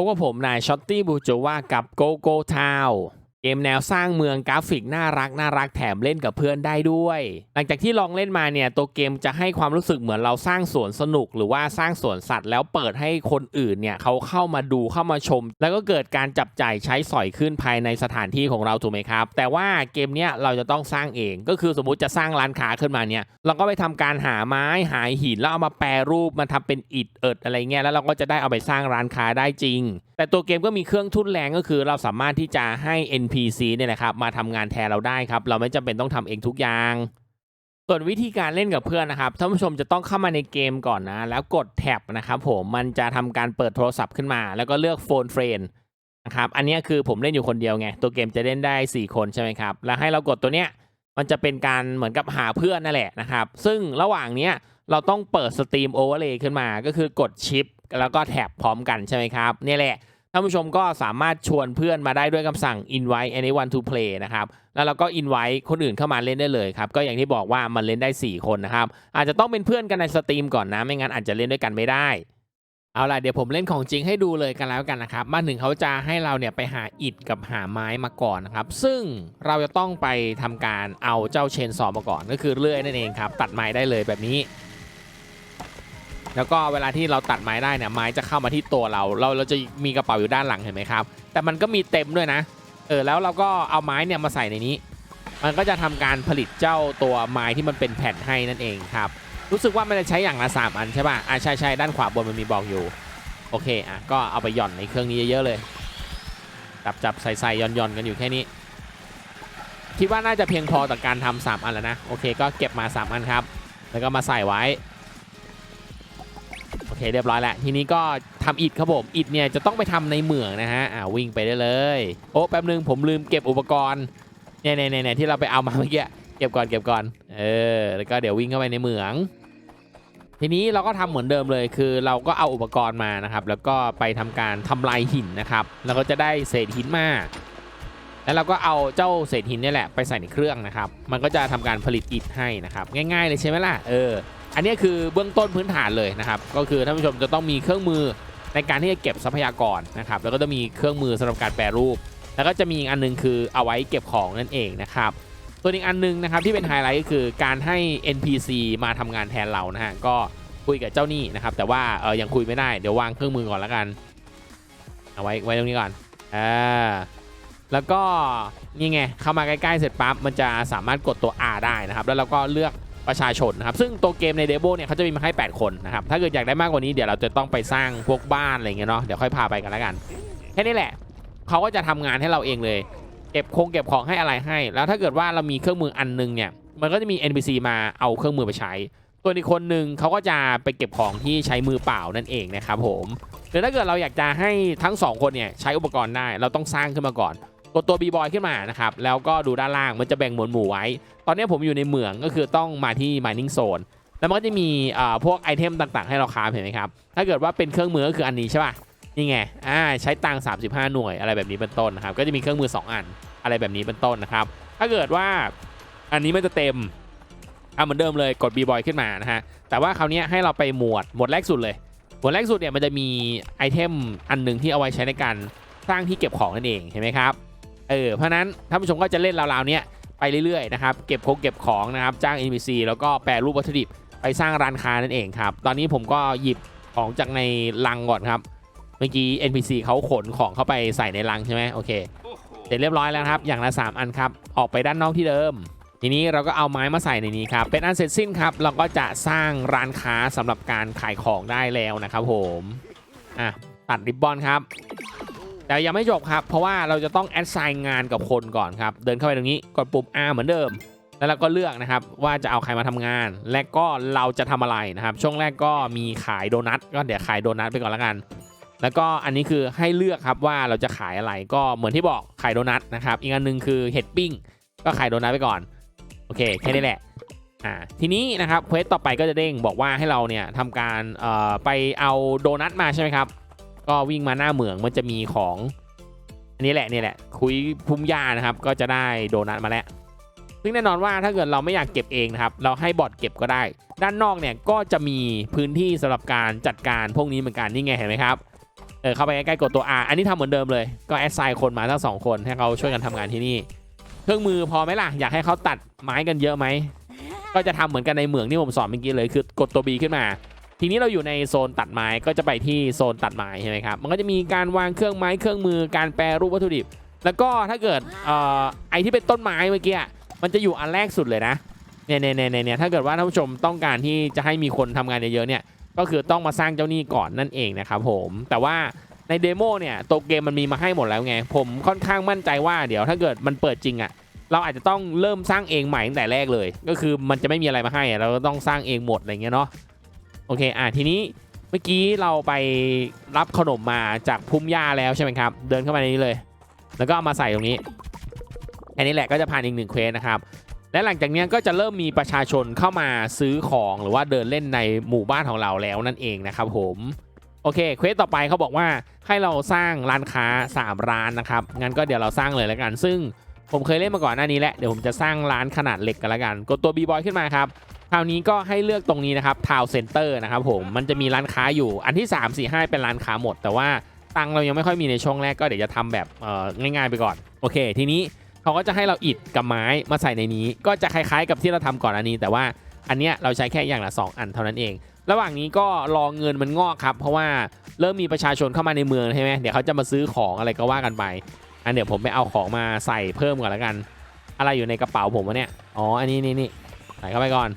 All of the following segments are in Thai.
พบกับผมนายช็อตตี้บูโจว่ากับโกโก้ทาว มแนวสร้างเมืองกราฟิกน่ารักน่ารักแถมเล่นกับเพื่อนได้ด้วย หลังจากที่ลองเล่นมาเนี่ยตัวเกมจะให้ความรู้สึกเหมือนเราสร้างสวนสนุก หรือว่าสร้างสวนสัตว์ แล้วเปิดให้คนอื่นเนี่ยเขาเข้ามาดูเข้ามาชม แล้วก็เกิดการจับจ่ายใช้สอยขึ้นภายในสถานที่ของเราถูกไหมครับ แต่ว่าเกมเนี้ยเราจะต้องสร้างเอง ก็คือสมมุติจะสร้างร้านค้าขึ้นมาเนี่ยเราก็ไปทำการหาไม้หาหินแล้วเอามาแปรรูปมาทำเป็นอิฐเอิดอะไรเงี้ยแล้วเราก็จะได้เอาไปสร้างร้านค้าได้จริง แต่ตัวเกมก็มีเครื่องทุนแรงก็คือ เราสามารถที่จะให้ PC เนี่ยนะครับมาทำงานแทนเราได้ครับ เราไม่จำเป็นต้องทำเองทุกอย่างส่วนวิธีการเล่นกับเพื่อนนะครับท่านผู้ชมจะต้องเข้ามาในเกมก่อนนะ แล้วกดแท็บนะครับผมมันจะทำการเปิดโทรศัพท์ขึ้นมา แล้วก็เลือกโฟนเฟรนนะครับอันนี้คือผมเล่นอยู่คนเดียวไง ตัวเกมจะเล่นได้ 4 คนใช่ไหมครับ แล้วให้เรากดตัวเนี้ยมันจะเป็นการเหมือนกับหาเพื่อนนั่นแหละนะครับ ซึ่งระหว่างเนี้ยเราต้องเปิดสตรีมโอเวอร์เลย์ขึ้นมา ก็คือกดชิปแล้วก็แท็บพร้อมกันใช่ไหมครับนี่แหละานผู้ชมก็สามารถชวนเพื่อนมาได้ด้วยคำสั่ง invite anyone to play นะครับ แล้วเราก็ invite คนอื่นเข้ามาเล่นได้เลยครับ ก็อย่างที่บอกว่ามันเล่นได้ 4 คนนะครับ อาจจะต้องเป็นเพื่อนกันในสตรีมก่อนนะ ไม่งั้นอาจจะเล่นด้วยกันไม่ได้ เอาล่ะ เดี๋ยวผมเล่นของจริงให้ดูเลยกันแล้วกันนะครับ มาถึงเขาจะให้เราเนี่ยไปหาอิฐกับหาไม้มาก่อนนะครับ ซึ่งเราจะต้องไปทำการเอาเจ้าเชนซอมาก่อน ก็คือเลื่อยนั่นเองครับ ตัดไม้ได้เลยแบบนี้ แล้วก็เวลาที่เราตัดไม้ได้เนี่ยไม้จะเข้ามาที่ตัวเรา เราเราจะมีกระเป๋าอยู่ด้านหลังเห็นไหมครับ แต่มันก็มีเต็มด้วยนะ เออแล้วเราก็เอาไม้เนี่ยมาใส่ในนี้ มันก็จะทำการผลิตเจ้าตัวไม้ที่มันเป็นแผ่นให้นั่นเองครับ รู้สึกว่ามันจะใช้อย่างละสามอันใช่ป่ะอ่าใช่ใช่ด้านขวาบนมันมีบอกอยู่ โอเคอะก็เอาไปหย่อนในเครื่องนี้เยอะๆเลย จับจับใส่ใส่หย่อนหย่อนกันอยู่แค่นี้ คิดว่าน่าจะเพียงพอต่อการทำสามอันแล้วนะ โอเค ก็เก็บมาสามอันครับ แล้วก็มาใส่ไว้ เคเรียบร้อยแล้ว ทีนี้ก็ทำอิฐครับผมอิฐเนี่ยจะต้องไปทำในเหมืองนะฮะอ่าวิ่งไปได้เลย โอ้แป๊บนึงผมลืมเก็บอุปกรณ์เนี่ยเนี่ยเนี่ยที่เราไปเอามาเมื่อกี้เก็บก่อนเก็บก่อนเออแล้วก็เดี๋ยววิ่งเข้าไปในเหมือง ทีนี้เราก็ทำเหมือนเดิมเลย คือเราก็เอาอุปกรณ์มานะครับ แล้วก็ไปทำการทำลายหินนะครับ แล้วก็จะได้เศษหินมาแล้วเราก็เอาเจ้าเศษหินนี่แหละไปใส่ในเครื่องนะครับ มันก็จะทำการผลิตอิฐให้นะครับ ง่าย ๆ เลยใช่ไหมล่ะเออ อันนี้คือเบื้องต้นพื้นฐานเลยนะครับ ก็คือท่านผู้ชมจะต้องมีเครื่องมือในการที่จะเก็บทรัพยากรนะครับ แล้วก็จะมีเครื่องมือสำหรับการแปรรูป แล้วก็จะมีอีกอันหนึงคือเอาไว้เก็บของนั่นเองนะครับส่วอีกอันหนึงนะครับที่เป็นไฮไลท์ก็คือการให้ NPC มาทำงานแทนเรานะฮะก็คุยกับเจ้าหนี้นะครับ แต่ว่าเออยังคุยไม่ได้เดี๋ยววางเครื่องมือก่อนแล้วกัน เอาไว้ไว้ตรงนี้ก่อนอ่าแล้วก็นี่ไงเข้ามาใกล้ๆเสร็จปั๊บมันจะสามารถกดตัว R ได้นะครับ แล้วเราก็เลือก ประชาชนนะครับซึ่งตัวเกมในเดโบเนี่ยเขาจะมีมาให้ 8 คนนะครับถ้าเกิดอยากได้มากกว่านี้เดี๋ยวเราจะต้องไปสร้างพวกบ้านอะไรเงี้ยเนาะเดี๋ยวค่อยพาไปกันแล้วกันแค่นี้แหละเขาก็จะทำงานให้เราเองเลย เก็บคงเก็บของให้อะไรให้ แล้วถ้าเกิดว่าเรามีเครื่องมืออันนึงเนี่ยมันก็จะมี NPC มาเอาเครื่องมือไปใช้ ตัวอีกคนหนึ่งเขาก็จะไปเก็บของที่ใช้มือเปล่านั่นเองนะครับผมหรือถ้าเกิดเราอยากจะให้ทั้งสองคนเนี่ยใช้อุปกรณ์ได้เราต้องสร้างขึ้นมาก่อน ดตัว B boy ขึ้นมานะครับแล้วก็ดูด้านล่างมันจะแบ่งหมวดหมู่ไว้ ตอนนี้ผมอยู่ในเหมืองก็คือต้องมาที่ mining zone แล้วมันก็จะมีอ่าพวกไอเทมต่างๆ ให้เราคราฟเห็นไหมครับถ้าเกิดว่าเป็นเครื่องมือก็คืออันนี้ใช่ป่ะนี่ไงอ่าใช้ตังค์35 หน่วยอะไรแบบนี้เป็นต้นนะครับก็จะมีเครื่องมือ 2 อันอะไรแบบนี้เป็นต้นนะครับถ้าเกิดว่าอันนี้มันจะเต็มอ่าเหมือนเดิมเลยกด B boy ขึ้นมานะฮะแต่ว่าคราวนี้ให้เราไปหมวดหมวดแรกสุดเลยหมวดแรกสุดเนี่ยมันจะมีไอเทมอันหนึ่งที่เอาไว้ใช้ในการสร้างที่เก็บของนั่นเองเห็นไหมครับ เออเพราะนั้นท่านผู้ชมก็จะเล่นราวๆเนี้ยไปเรื่อยๆนะครับเก็บคงเก็บของนะครับจ้าง NPC แล้วก็แปรรูปวัตถุดิบไปสร้างร้านค้านั่นเองครับ ตอนนี้ผมก็หยิบของจากในลังก่อนครับ เมื่อกี้ NPC เขาขนของเข้าไปใส่ในลังใช่ไหมโอเคเสร็จเรียบร้อยแล้วครับ อย่างละ 3 อันครับ ออกไปด้านนอกที่เดิม ทีนี้เราก็เอาไม้มาใส่ในนี้ครับ เป็นอันเสร็จสิ้นครับ เราก็จะสร้างร้านค้าสำหรับการขายของได้แล้วนะครับผม อะ ตัดริบบอนครับ แต่ยังไม่จบครับ เพราะว่าเราจะต้องแอดไซน์งานกับคนก่อนครับ เดินเข้าไปตรงนี้กดปุ่ม R เหมือนเดิม แล้วเราก็เลือกนะครับว่าจะเอาใครมาทำงาน และก็เราจะทำอะไรนะครับ ช่วงแรกก็มีขายโดนัทก็เดี๋ยวขายโดนัทไปก่อนล้วกัน แล้วก็อันนี้คือให้เลือกครับว่าเราจะขายอะไรก็เหมือนที่บอกขายโดนัทนะครับ อีกอันหนึงคือเห็ดปิ้งก็ขายโดนัทไปก่อนโอเคแค่นี้แหละอ่าทีนี้นะครับเควสต่อไปก็จะเด้งบอกว่าให้เราเนี่ยทำการเอ่อไปเอาโดนัทมาใช่ไหมครับ ก็วิ่งมาหน้าเหมืองมันจะมีของอันนี้แหละนี่แหละ คุยพุ่มหญ้านะครับ ก็จะได้โดนัทมาแล้ว ซึ่งแน่นอนว่าถ้าเกิดเราไม่อยากเก็บเองนะครับ เราให้บอทเก็บก็ได้ ด้านนอกเนี่ยก็จะมีพื้นที่สำหรับการจัดการพวกนี้เหมือนกันนี่ไงเห็นไหมครับเออเข้าไปใกล้ๆกดตัว R อันนี้ทำเหมือนเดิมเลยก็แอดไซน์คนมาทั้งสองคนให้เขาช่วยกันทำงานที่นี่ เครื่องมือพอไหมล่ะอยากให้เขาตัดไม้กันเยอะไหมก็จะทำเหมือนกันในเหมืองที่ผมสอนเมื่อกี้เลยคือกดตัว B ขึ้นมา ทีนี้เราอยู่ในโซนตัดไม้ก็จะไปที่โซนตัดไม้ใช่ไหมครับมันก็จะมีการวางเครื่องไม้เครื่องมือการแปรรูปวัตถุดิบ แล้วก็ถ้าเกิดออไอที่เป็นต้นไม้เมื่อกี้มันจะอยู่อันแรกสุดเลยนะเนี่ยเนี่ยเนี่ยเนี่ยถ้าเกิดว่าท่านผู้ชมต้องการที่จะให้มีคนทำงานเยอะๆเนี่ยก็คือต้องมาสร้างเจ้าหนี้ก่อนนั่นเองนะครับผมแต่ว่าในเดโมเนี่ยตัวเกมมันมีมาให้หมดแล้วไง ผมค่อนข้างมั่นใจว่าเดี๋ยวถ้าเกิดมันเปิดจริงอะเราอาจจะต้องเริ่มสร้างเองใหม่ตั้งแต่แรกเลย ก็คือมันจะไม่มีอะไรมาให้เราก็ต้องสร้างเองหมดอะไรเงี้ยเนาะ โอเคอะทีนี้เมื่อกี้เราไปรับขนมมาจากพุ่มหญ้าแล้วใช่ไหมครับ เดินเข้ามาในนี้เลย แล้วก็เอามาใส่ตรงนี้อันนี้แหละก็จะผ่านอีกหนึ่งเควสนะครับ และหลังจากนี้ก็จะเริ่มมีประชาชนเข้ามาซื้อของหรือว่าเดินเล่นในหมู่บ้านของเราแล้วนั่นเองนะครับผม โอเคเควสต่อไปเขาบอกว่าให้เราสร้างร้านค้า 3 ร้านนะครับ งั้นก็เดี๋ยวเราสร้างเลยแล้วกัน ซึ่งผมเคยเล่นมาก่อนหน้านี้แหละ เดี๋ยวผมจะสร้างร้านขนาดเล็กกันแล้วกัน กดตัว B-Boy ขึ้นมาครับ คราวนี้ก็ให้เลือกตรงนี้นะครับทาวเซ็นเตอร์นะครับผมมันจะมีร้านค้าอยู่อันที่ 3 4 5 เป็นร้านค้าหมด แต่ว่าตังเรายังไม่ค่อยมีในช่วงแรกก็เดี๋ยวจะทำแบบง่ายๆไปก่อนโอเค ทีนี้เขาก็จะให้เราอิฐกับไม้มาใส่ในนี้ ก็จะคล้ายๆ กับที่เราทำก่อนอันนี้ แต่ว่าอันเนี้ยเราใช้แค่อย่างละ 2 อันเท่านั้นเอง ระหว่างนี้ก็รอเงินมันงอกครับ เพราะว่าเริ่มมีประชาชนเข้ามาในเมืองใช่ไหมเดี๋ยวเขาจะมาซื้อของอะไรก็ว่ากันไปอันเดี๋ยวผมไปเอาของมาใส่เพิ่มก่อนแล้วกัน อะไรอยู่ในกระเป๋าผมวะเนี่ยอ๋ออันนี้นี่นี่ใส่เข้าไปก่อน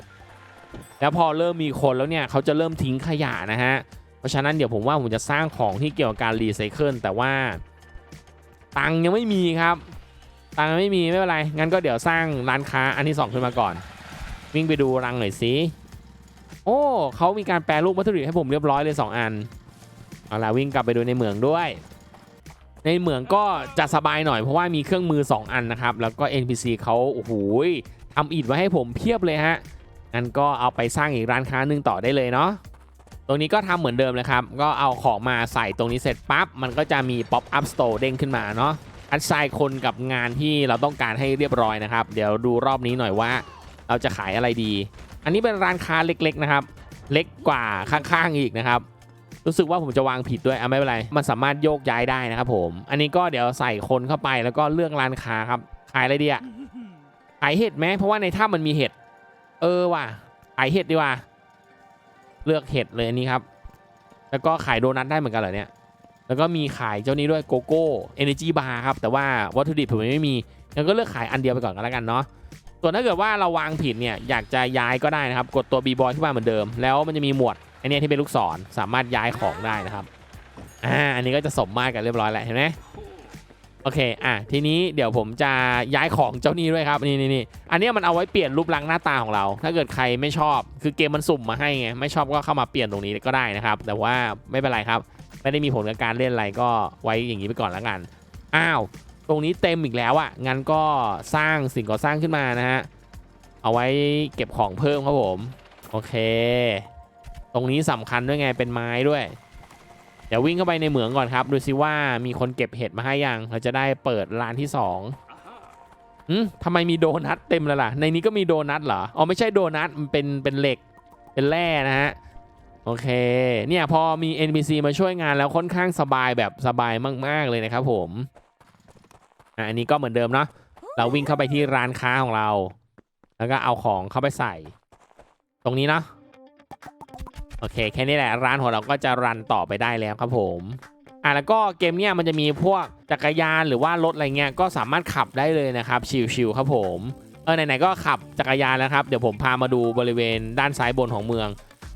แล้วพอเริ่มมีคนแล้วเนี่ยเขาจะเริ่มทิ้งขยะนะฮะ เพราะฉะนั้นเดี๋ยวผมว่าผมจะสร้างของที่เกี่ยวกับการรีไซเคิลแต่ว่า ตังยังไม่มีครับ ตังไม่มีไม่เป็นไร งั้นก็เดี๋ยวสร้างร้านค้าอันที่สองขึ้นมาก่อน วิ่งไปดูรังหน่อยสิโอ้เขามีการแปลรูปวัตถุดิบให้ผมเรียบร้อยเลยสองอันเอาล่ะวิ่งกลับไปดูในเหมืองด้วย ในเหมืองก็จะสบายหน่อยเพราะว่ามีเครื่องมือ 2 อันนะครับ แล้วก็ NPC เขาโอ้โหทำอิฐไว้ให้ผมเพียบเลยฮะ งั้นก็เอาไปสร้างอีกร้านค้าหนึ่งต่อได้เลยเนาะตรงนี้ก็ทำเหมือนเดิมเลยครับ ก็เอาของมาใส่ตรงนี้เสร็จปั๊บ มันก็จะมี Pop Up Store เด้งขึ้นมาเนาะอัดไซน์คนกับงานที่เราต้องการให้เรียบร้อยนะครับ เดี๋ยวดูรอบนี้หน่อยว่า เราจะขายอะไรดี อันนี้เป็นร้านค้าเล็กๆนะครับ เล็กกว่าข้างๆอีกนะครับ รู้สึกว่าผมจะวางผิดด้วยอะไม่เป็นไร มันสามารถโยกย้ายได้นะครับผม อันนี้ก็เดี๋ยวใส่คนเข้าไปแล้วก็เลือกร้านค้าครับ ขายอะไรดีอะขายเห็ดไหมเพราะว่าในถ้ำมันมีเห็ด เออว่ะขายเห็ดดีกว่า เลือกเห็ดเลยอันนี้ครับ แล้วก็ขายโดนัทได้เหมือนกันเหรอเนี่ย แล้วก็มีขายเจ้านี้ด้วยโกโก้เอเนจีบาร์ครับ แต่ว่าวัตถุดิบผมไม่มีงั้นก็เลือกขายอันเดียวไปก่อนก็แล้วกันเนาะส่วนถ้าเกิดว่าเราวางผิดเนี่ยอยากจะย้ายก็ได้นะครับ กดตัว B boy ขึ้นมาเหมือนเดิม แล้วมันจะมีหมวดอเนี้ยที่เป็นลูกศรสามารถย้ายของได้นะครับ อ่า อันนี้ก็จะสมมาตรกันเรียบร้อยแล้วเห็นไหม โอเค อะ ทีนี้เดี๋ยวผมจะย้ายของเจ้านี้ด้วยครับ นี่นี่นี่อันนี้มันเอาไว้เปลี่ยนรูปลักษณ์หน้าตาของเรา ถ้าเกิดใครไม่ชอบ คือเกมมันสุ่มมาให้ไง ไม่ชอบก็เข้ามาเปลี่ยนตรงนี้ก็ได้นะครับ แต่ว่าไม่เป็นไรครับ ไม่ได้มีผลกับการเล่นอะไรก็ไว้อย่างนี้ไปก่อนแล้วกัน อ้าว ตรงนี้เต็มอีกแล้วอะ่ะ งั้นก็สร้างสิ่งก่อสร้างขึ้นมานะฮะ เอาไว้เก็บของเพิ่มครับผม โอเค ตรงนี้สำคัญด้วยไง เป็นไม้ด้วย เดี๋ยววิ่งเข้าไปในเหมืองก่อนครับ ดูซิว่ามีคนเก็บเห็ดมาให้ยัง เราจะได้เปิดร้านที่สองอืมทำไมมีโดนัทเต็มเลยล่ะ ในนี้ก็มีโดนัทเหรอ อ๋อไม่ใช่โดนัท มันเป็นเป็นเหล็ก เป็นแร่นะฮะ โอเค เนี่ยพอมี NPC มาช่วยงานแล้วค่อนข้างสบายแบบสบายมาก ๆ เลยนะครับผม อะอันนี้ก็เหมือนเดิมเนาะ เราวิ่งเข้าไปที่ร้านค้าของเรา แล้วก็เอาของเข้าไปใส่ ตรงนี้เนาะ โอเค แค่นี้แหละร้านของเราก็จะรันต่อไปได้แล้วครับผมอะแล้วก็เกมเนี้ยมันจะมีพวกจักรยานหรือว่ารถอะไรเงี้ยก็สามารถขับได้เลยนะครับชิวๆครับผมเออไหนๆก็ขับจักรยานแล้วครับเดี๋ยวผมพามาดูบริเวณด้านซ้ายบนของเมือง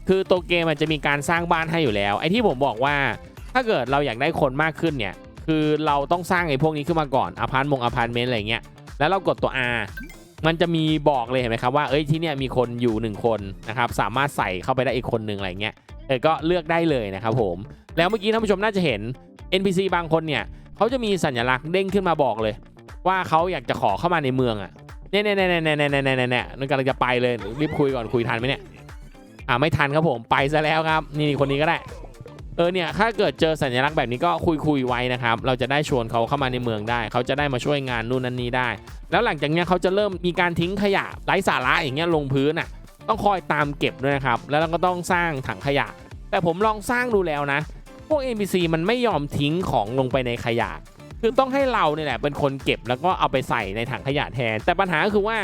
คือตัวเกมมันจะมีการสร้างบ้านให้อยู่แล้ว ไอ้ที่ผมบอกว่า ถ้าเกิดเราอยากได้คนมากขึ้นเนี่ยคือเราต้องสร้างไอ้พวกนี้ขึ้นมาก่อนอพาร์ตมงอพาร์ตเมนต์อะไรเงี้ยแล้วเรากดตัว R มันจะมีบอกเลยเห็นไหมครับว่าเอ้ยที่เนี่ยมีคนอยู่หนึ่งคนนะครับสามารถใส่เข้าไปได้อีกคนหนึ่งอะไรเงี้ยเออก็เลือกได้เลยนะครับผมแล้วเมื่อกี้ท่านผู้ชมน่าจะเห็น NPC บางคนเนี่ยเขาจะมีสัญลักษณ์เด้งขึ้นมาบอกเลย ว่าเขาอยากจะขอเข้ามาในเมืองอะเนี่ยเนี่ยเนี่ยเนี่ยเนี่ยเนี่ยเนี่ยเนี่ยนั่นกำลังจะไปเลยรีบคุยก่อนคุยทันไหมเนี่ยอ่าไม่ทันครับผมไปซะแล้วครับ นี่คนนี้ก็ได้ เออเนี่ยถ้าเกิดเจอสัญลักษณ์แบบนี้ก็คุยคุยไว้นะครับ เราจะได้ชวนเขาเข้ามาในเมืองได้ เขาจะได้มาช่วยงานนู่นนั่นนี่ได้ แล้วหลังจากนี้เขาจะเริ่มมีการทิ้งขยะไร้สาระอย่างเงี้ยลงพื้นอะต้องคอยตามเก็บด้วยนะครับ แล้วเราก็ต้องสร้างถังขยะ แต่ผมลองสร้างดูแล้วนะ พวก NPC มันไม่ยอมทิ้งของลงไปในขยะ คือต้องให้เราเนี่ยแหละเป็นคนเก็บแล้วก็เอาไปใส่ในถังขยะแทน แต่ปัญหาคือว่า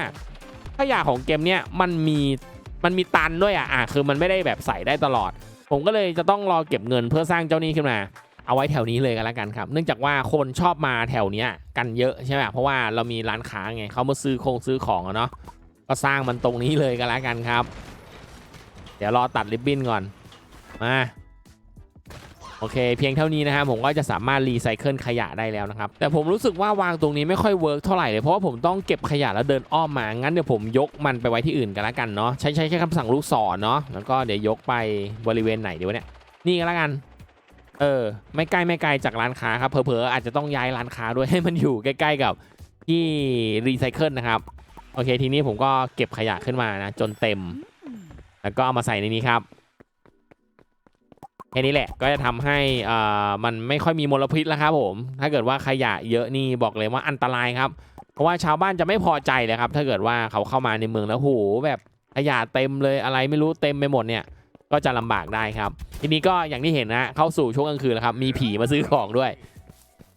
ขยะของเกมเนี้ยมันมีมันมีตันด้วยอะอะคือมันไม่ได้แบบใส่ได้ตลอด ผมก็เลยจะต้องรอเก็บเงินเพื่อสร้างเจ้านี้ขึ้นมา เอาไว้แถวนี้เลยกันแล้วกันครับ เนื่องจากว่าคนชอบมาแถวเนี้ยกันเยอะใช่ไหมเพราะว่าเรามีร้านค้าไงเขามาซื้อคงซื้อของอะเนาะก็สร้างมันตรงนี้เลยกันแล้วกันครับ เดี๋ยวรอตัดริบบิ้นก่อนมา โอเค เพียงเท่านี้นะครับผมก็จะสามารถรีไซเคิลขยะได้แล้วนะครับ แต่ผมรู้สึกว่าวางตรงนี้ไม่ค่อยเวิร์กเท่าไหร่เลยเพราะว่าผมต้องเก็บขยะแล้วเดินอ้อมมา งั้นเดี๋ยวผมยกมันไปไว้ที่อื่นกันแล้วกันเนาะใช้ใช้แค่คำสั่งลูกศรเนาะแล้วก็เดี๋ยวยกไปบริเวณไหนเดี๋ยวเนี่ยนี่กันแล้วกันเออไม่ใกล้ไม่ไกลจากร้านค้าครับเผลอๆอาจจะต้องย้ายร้านค้าด้วยให้มันอยู่ใกล้ ๆกับที่รีไซเคิลนะครับโอเคทีนี้ผมก็เก็บขยะขึ้นมานะจนเต็ม แล้วก็เอามาใส่ในนี้ครับ แค่นี้แหละก็จะทำให้อ่ามันไม่ค่อยมีมลพิษแล้วครับผม ถ้าเกิดว่าขยะเยอะนี่บอกเลยว่าอันตรายครับ เพราะว่าชาวบ้านจะไม่พอใจเลยครับ ถ้าเกิดว่าเขาเข้ามาในเมืองแล้วโหแบบขยะเต็มเลยอะไรไม่รู้เต็มไปหมดเนี่ยก็จะลำบากได้ครับ ทีนี้ก็อย่างที่เห็นนะเข้าสู่ช่วงกลางคืนแล้วครับมีผีมาซื้อของด้วย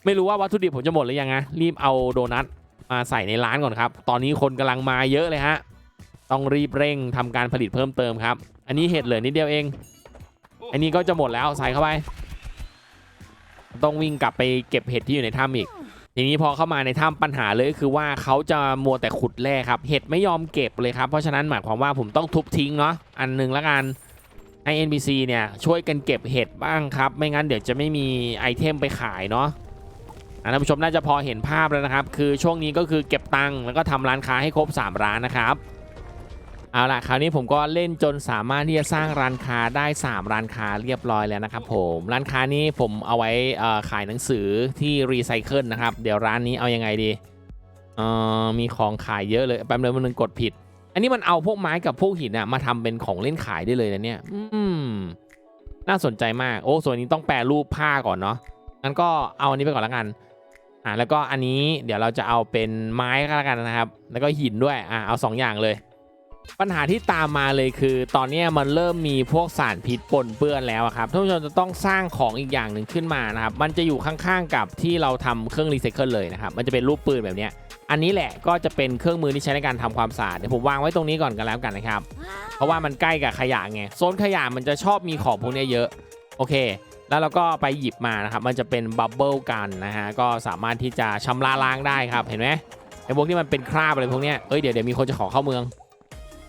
ไม่รู้ว่าวัตถุดิบผมจะหมดหรือยังนะรีบเอาโดนัทมาใส่ในร้านก่อนครับ ตอนนี้คนกำลังมาเยอะเลยฮะต้องรีบเร่งทำการผลิตเพิ่มเติมครับ อันนี้เห็ดเหลือนิดเดียวเอง อันนี้ก็จะหมดแล้วใส่เข้าไป ต้องวิ่งกลับไปเก็บเห็ดที่อยู่ในถ้ำอีกทีนี้พอเข้ามาในถ้ำปัญหาเลยก็คือว่าเขาจะมัวแต่ขุดแร่ครับ เห็ดไม่ยอมเก็บเลยครับ เพราะฉะนั้นหมายความว่าผมต้องทุบทิ้งเนาะอันหนึ่งละกันให้ NPC เนี่ยช่วยกันเก็บเห็ดบ้างครับ ไม่งั้นเดี๋ยวจะไม่มีไอเทมไปขายเนาะอะท่านผู้ชมน่าจะพอเห็นภาพแล้วนะครับ คือช่วงนี้ก็คือเก็บตังค์แล้วก็ทำร้านค้าให้ครบ 3 ร้านนะครับ เอาละคราวนี้ผมก็เล่นจนสามารถที่จะสร้างร้านค้าได้ 3 ร้านค้าเรียบร้อยแล้วนะครับผมร้านค้านี้ผมเอาไว้ขายหนังสือที่รีไซเคิลนะครับ เดี๋ยวร้านนี้เอายังไงดีมีของขายเยอะเลยแป๊บเดียวมันนึงกดผิด อันนี้มันเอาพวกไม้กับพวกหินอะมาทำเป็นของเล่นขายได้เลยนะเนี่ยอืมน่าสนใจมากโอ้ส่วนนี้ต้องแปลรูปผ้าก่อนเนาะงั้นก็เอาอันนี้ไปก่อนละกันอ่าแล้วก็อันนี้เดี๋ยวเราจะเอาเป็นไม้ก็แล้วกันนะครับ แล้วก็หินด้วยอ่าเอาสองอย่างเลย ปัญหาที่ตามมาเลยคือ ตอนเนี้ยมันเริ่มมีพวกสารพิษปนเปื้อนแล้วอะครับท่านผู้ชมจะต้องสร้างของอีกอย่างหนึ่งขึ้นมานะครับมันจะอยู่ข้างๆกับที่เราทำเครื่องรีไซเคิลเลยนะครับมันจะเป็นรูปปืนแบบเนี้ยอันนี้แหละก็จะเป็นเครื่องมือที่ใช้ในการทำความสะอาดเดี๋ยวผมวางไว้ตรงนี้ก่อนกันแล้วกันนะครับ เพราะว่ามันใกล้กับขยะไงโซนขยะมันจะชอบมีของพวกเนี้ยเยอะโอเค แล้วเราก็ไปหยิบมานะครับมันจะเป็นบับเบิลกันนะฮะก็สามารถที่จะชำระล้างได้ครับเห็นไหมไอ้พวกที่มันเป็นคราบอะไรพวกเนี้ยเอ้ยเดี๋ยวเดี๋ยวมีคนจะขอเข้าเมือง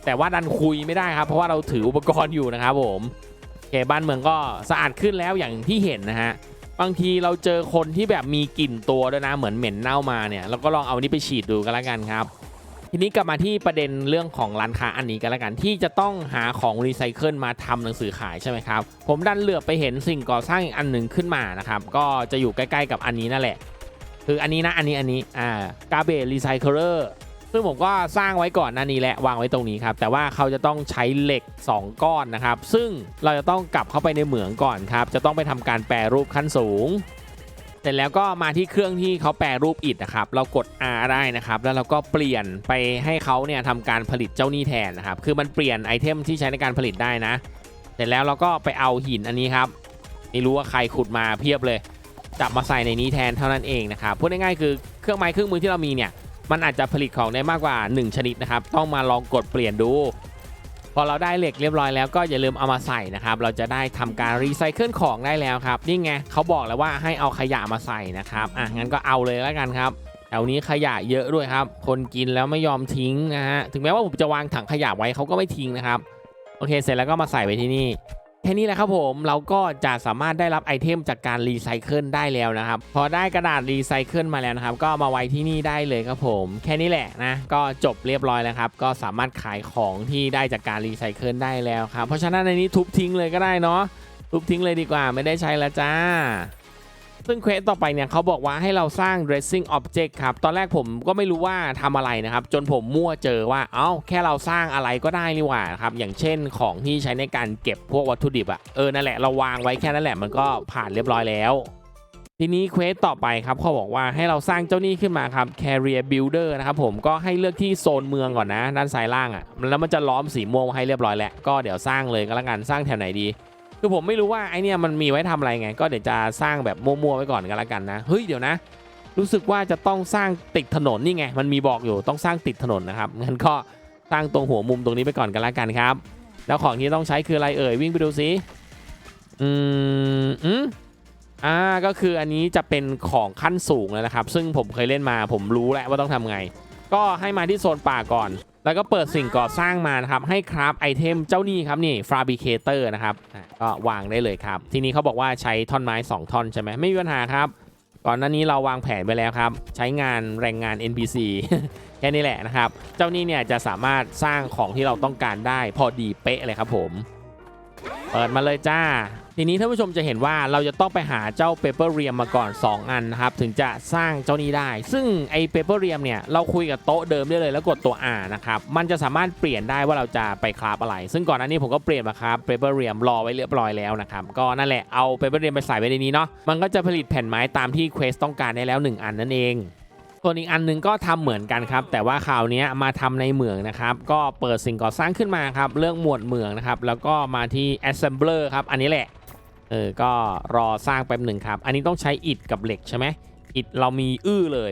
แต่ว่าดันคุยไม่ได้ครับ เพราะว่าเราถืออุปกรณ์อยู่นะครับผมโอเคบ้านเมืองก็สะอาดขึ้นแล้วอย่างที่เห็นนะฮะบางทีเราเจอคนที่แบบมีกลิ่นตัวด้วยนะเหมือนเหม็นเน่ามาเนี่ยเราก็ลองเอานี้ไปฉีดดูกันล้วกันครับ ทีนี้กลับมาที่ประเด็นเรื่องของร้านค้าอันนี้กันล้วกันที่จะต้องหาของรีไซเคิลมาทำหนังสือขายใช่ไหมครับ ผมดันเหลือบไปเห็นสิ่งก่อสร้างอีกอันหนึ่งขึ้นมานะครับ ก็จะอยู่ใกล้ๆกับอันนี้นั่นแหละ คืออันนี้นะอันนี้อันนี้อ่ากาเบรรีไซเคิลเลอร์ ซึ่งผมก็สร้างไว้ก่อนหน้านี้แหละวางไว้ตรงนี้ครับ แต่ว่าเขาจะต้องใช้เหล็ก 2 ก้อนนะครับ ซึ่งเราจะต้องกลับเข้าไปในเหมืองก่อนครับ จะต้องไปทำการแปรรูปขั้นสูง เสร็จแล้วก็มาที่เครื่องที่เขาแปรรูปอิฐนะครับ เรากด R ได้นะครับ แล้วเราก็เปลี่ยนไปให้เขาเนี่ยทำการผลิตเจ้าหนี้แทนนะครับ คือมันเปลี่ยนไอเทมที่ใช้ในการผลิตได้นะ เสร็จแล้วเราก็ไปเอาหินอันนี้ครับ ไม่รู้ว่าใครขุดมาเพียบเลยจับมาใส่ในนี้แทนเท่านั้นเองนะครับ พูดง่ายๆคือเครื่องไม้เครื่องมือที่เรามีเนี่ย มันอาจจะผลิตของได้มากกว่า 1 ชนิดนะครับ ต้องมาลองกดเปลี่ยนดู พอเราได้เหล็กเรียบร้อยแล้วก็อย่าลืมเอามาใส่นะครับ เราจะได้ทำการรีไซเคิลของได้แล้วครับ นี่ไงเขาบอกแล้วว่าให้เอาขยะมาใส่นะครับอะงั้นก็เอาเลยแล้วกันครับแถวนี้ขยะเยอะด้วยครับ คนกินแล้วไม่ยอมทิ้งนะฮะ ถึงแม้ว่าผมจะวางถังขยะไว้เขาก็ไม่ทิ้งนะครับ โอเค เสร็จแล้วก็มาใส่ไว้ที่นี่ แค่นี้แหละครับผมเราก็จะสามารถได้รับไอเทมจากการรีไซเคิลได้แล้วนะครับ พอได้กระดาษรีไซเคิลมาแล้วนะครับ ก็มาไว้ที่นี่ได้เลยครับผม แค่นี้แหละนะ ก็จบเรียบร้อยแล้วครับ ก็สามารถขายของที่ได้จากการรีไซเคิลได้แล้วครับ เพราะฉะนั้นในนี้ทุบทิ้งเลยก็ได้เนาะทุบทิ้งเลยดีกว่าไม่ได้ใช้แล้วจ้า ซึ่งเควสต่อไปเนี่ยเขาบอกว่าให้เราสร้าง dressing object ครับ ตอนแรกผมก็ไม่รู้ว่าทำอะไรนะครับ จนผมมั่วเจอว่า เอ้า แค่เราสร้างอะไรก็ได้นี่หว่าครับ อย่างเช่นของที่ใช้ในการเก็บพวกวัตถุดิบอะเออ นั่นแหละ เราวางไว้แค่นั้นแหละ มันก็ผ่านเรียบร้อยแล้วทีนี้เควสต่อไปครับเขาบอกว่าให้เราสร้างเจ้านี้ขึ้นมาครับ carrier builder นะครับผมก็ให้เลือกที่โซนเมืองก่อนนะ ด้านซ้ายล่างอะ่ะแล้วมันจะล้อมสีม่วงให้เรียบร้อยแล้ว ก็เดี๋ยวสร้างเลยก็แล้วกันสร้างแถวไหนดี คือผมไม่รู้ว่าไอเนี่ยมันมีไว้ทำอะไรไง ก็เดี๋ยวจะสร้างแบบมั่วๆไว้ก่อนกันละกันนะเฮ้ยเดี๋ยวนะ รู้สึกว่าจะต้องสร้างติดถนนนี่ไงมันมีบอกอยู่ต้องสร้างติดถนนนะครับงั้นก็สร้างตรงหัวมุมตรงนี้ไปก่อนกันละกันครับ แล้วของที่ต้องใช้คืออะไรเอ่ยวิ่งไปดูสิอืมอืมอ่าก็คืออันนี้จะเป็นของขั้นสูงแล้วนะครับ ซึ่งผมเคยเล่นมาผมรู้แล้วว่าต้องทำไง ก็ให้มาที่โซนป่าก่อน แล้วก็เปิดสิ่งก่อสร้างมานะครับ ให้คราฟไอเทมเจ้านี่ครับนี่ฟาบิเคเตอร์นะครับก็วางได้เลยครับ ทีนี้เขาบอกว่าใช้ท่อนไม้ 2 ท่อนใช่ไหมไม่มีปัญหาครับ ก่อนหน้านี้เราวางแผนไปแล้วครับ ใช้งานแรงงาน NPC แค่นี้แหละนะครับ เจ้านี่เนี่ยจะสามารถสร้างของที่เราต้องการได้พอดีเป๊ะเลยครับผม เปิดมาเลยจ้า ทีนี้ท่านผู้ชมจะเห็นว่าเราจะต้องไปหาเจ้าเปเปอร์เรียมมาก่อน 2 อันนะครับ ถึงจะสร้างเจ้านี้ได้ ซึ่งไอเปเปอร์เรียมเนี่ยเราคุยกับโต๊ะเดิมได้เลยแล้วกดตัว R นะครับ มันจะสามารถเปลี่ยนได้ว่าเราจะไปคราฟอะไร ซึ่งก่อนหน้านี้ผมก็เปลี่ยนมาครับเปเปอร์เรียมรอไว้เรียบร้อยแล้วนะครับ ก็นั่นแหละเอาเปเปอร์เรียมไปใส่ไว้ในนี้เนาะมันก็จะผลิตแผ่นไม้ตามที่เควสต้องการได้แล้ว 1 อันนั่นเองส่วนอีกอันหนึงก็ทำเหมือนกันครับ แต่ว่าคราวนี้มาทำในเหมืองนะครับ ก็เปิดสิ่งก่อสร้างขึ้นมาครับ เรื่องหมวดเหมืองนะครับ แล้วก็มาที่ assembler ครับ อันนี้แหละ เออ ก็รอสร้างแป๊บหนึ่งครับ อันนี้ต้องใช้อิฐกับเหล็กใช่ไหมอิฐเรามีอื้อเลย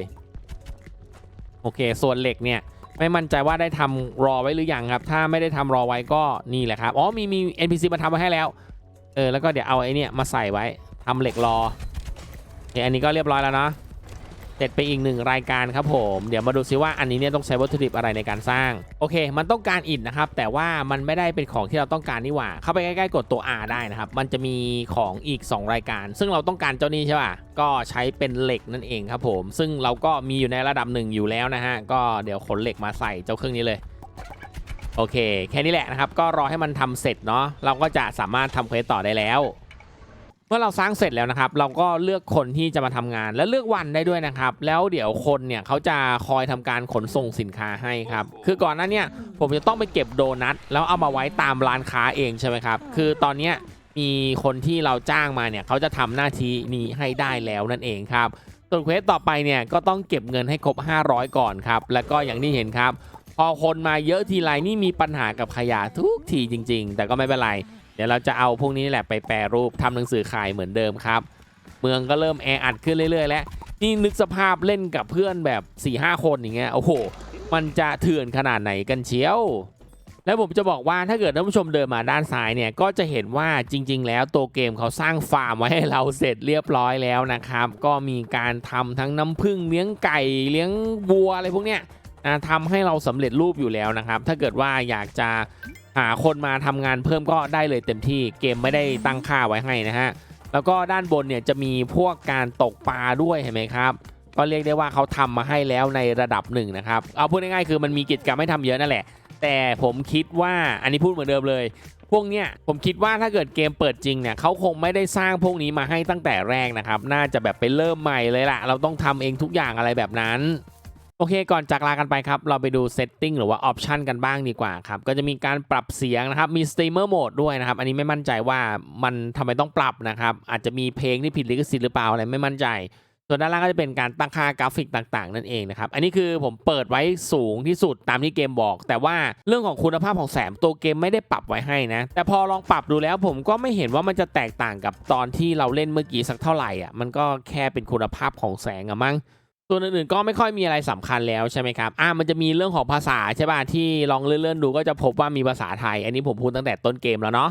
โอเค ส่วนเหล็กเนี่ย ไม่มั่นใจว่าได้ทำรอไว้หรือยังครับ ถ้าไม่ได้ทำรอไว้ก็นี่แหละครับ อ๋อ มีมี NPC มาทำมาให้แล้ว เออ แล้วก็เดี๋ยวเอาไอ้นี่มาใส่ไว้ทำเหล็กรอโอเคอันนี้ก็เรียบร้อยแล้วเนาะ เสร็จไปอีกหนึ่งรายการครับผม เดี๋ยวมาดูซิว่าอันนี้เนี่ยต้องใช้วัตถุดิบอะไรในการสร้าง โอเค มันต้องการอิฐนะครับ แต่ว่ามันไม่ได้เป็นของที่เราต้องการนี่หว่า เข้าไปใกล้ๆกดตัว R ได้นะครับ มันจะมีของอีก 2 รายการ ซึ่งเราต้องการเจ้านี้ใช่ป่ะ ก็ใช้เป็นเหล็กนั่นเองครับผม ซึ่งเราก็มีอยู่ในระดับหนึ่งอยู่แล้วนะฮะ ก็เดี๋ยวขนเหล็กมาใส่เจ้าเครื่องนี้เลยโอเค แค่นี้แหละนะครับ ก็รอให้มันทำเสร็จเนาะ เราก็จะสามารถทำเควสต่อได้แล้ว มื่อเราสร้างเสร็จแล้วนะครับ เราก็เลือกคนที่จะมาทำงานและเลือกวันได้ด้วยนะครับ แล้วเดี๋ยวคนเนี่ยเขาจะคอยทำการขนส่งสินค้าให้ครับ คือก่อนหน้าเนี่ยผมจะต้องไปเก็บโดนัทแล้วเอามาไว้ตามร้านค้าเองใช่ไหมครับ คือตอนเนี้ยมีคนที่เราจ้างมาเนี่ยเขาจะทำหน้าที่นี้ให้ได้แล้วนั่นเองครับส่วนเควสต่อไปเนี่ยก็ต้องเก็บเงินให้ครบ 500 ก่อนครับ แล้วก็อย่างที่เห็นครับ พอคนมาเยอะทีไรนี่มีปัญหากับขยะทุกทีจริง ๆ แต่ก็ไม่เป็นไร เดี๋ยวเราจะเอาพวกนี้แหละไปแปรรูปทำหนังสือขายเหมือนเดิมครับ เมืองก็เริ่มแออัดขึ้นเรื่อย ๆ แล้วนี่นึกสภาพเล่นกับเพื่อนแบบ4ี่ห้าคนอย่างเงี้ยโอ้โห มันจะเถื่อนขนาดไหนกันเชียว แล้วผมจะบอกว่าถ้าเกิดท่านผู้ชมเดินมาด้านซ้ายเนี่ยก็จะเห็นว่าจริง ๆ แล้วตัวเกมเขาสร้างฟาร์มไว้ให้เราเสร็จเรียบร้อยแล้วนะครับ ก็มีการทำทั้งน้ำผึ้งเลี้ยงไก่เลี้ยงวัวอะไรพวกเนี้ยทำให้เราสำเร็จรูปอยู่แล้วนะครับ ถ้าเกิดว่าอยากจะ หาคนมาทำงานเพิ่มก็ได้เลยเต็มที่เกมไม่ได้ตั้งค่าไว้ให้นะฮะแล้วก็ด้านบนเนี่ยจะมีพวกการตกปลาด้วยเห็นไหมครับก็เรียกได้ว่าเขาทำมาให้แล้วในระดับหนึ่งนะครับเอาพูดง่ายๆคือมันมีกิจกรรมให้ทำเยอะนั่นแหละ แต่ผมคิดว่าอันนี้พูดเหมือนเดิมเลย พวกเนี้ยผมคิดว่าถ้าเกิดเกมเปิดจริงเนี่ยเขาคงไม่ได้สร้างพวกนี้มาให้ตั้งแต่แรกนะครับ น่าจะแบบไปเริ่มใหม่เลยล่ะ เราต้องทำเองทุกอย่างอะไรแบบนั้น อเคก่อนจากลากันไปครับ เราไปดู setting หรือว่า option กันบ้างดีกว่าครับ ก็จะมีการปรับเสียงนะครับ มี streamer mode ด้วยนะครับ อันนี้ไม่มั่นใจว่ามันทำไมต้องปรับนะครับ อาจจะมีเพลงที่ผิดลิขสิทธิ์หรือเปล่าอะไรไม่มั่นใจ ส่วนด้านล่างก็จะเป็นการตั้งค่ากราฟิกต่าง ๆ นั่นเองนะครับ อันนี้คือผมเปิดไว้สูงที่สุดตามที่เกมบอก แต่ว่าเรื่องของคุณภาพของแสงตัวเกมไม่ได้ปรับไว้ให้นะ แต่พอลองปรับดูแล้วผมก็ไม่เห็นว่ามันจะแตกต่างกับตอนที่เราเล่นเมื่อกี้สักเท่าไหร่อะ มันก็แค่เป็นคุณภาพของแสงอะมั้ง ส่วนอื่นๆก็ไม่ค่อยมีอะไรสำคัญแล้วใช่ไหมครับ อ่า มันจะมีเรื่องของภาษาใช่ป่ะที่ลองเลื่อนๆดูก็จะพบว่ามีภาษาไทย อันนี้ผมพูดตั้งแต่ต้นเกมแล้วเนาะ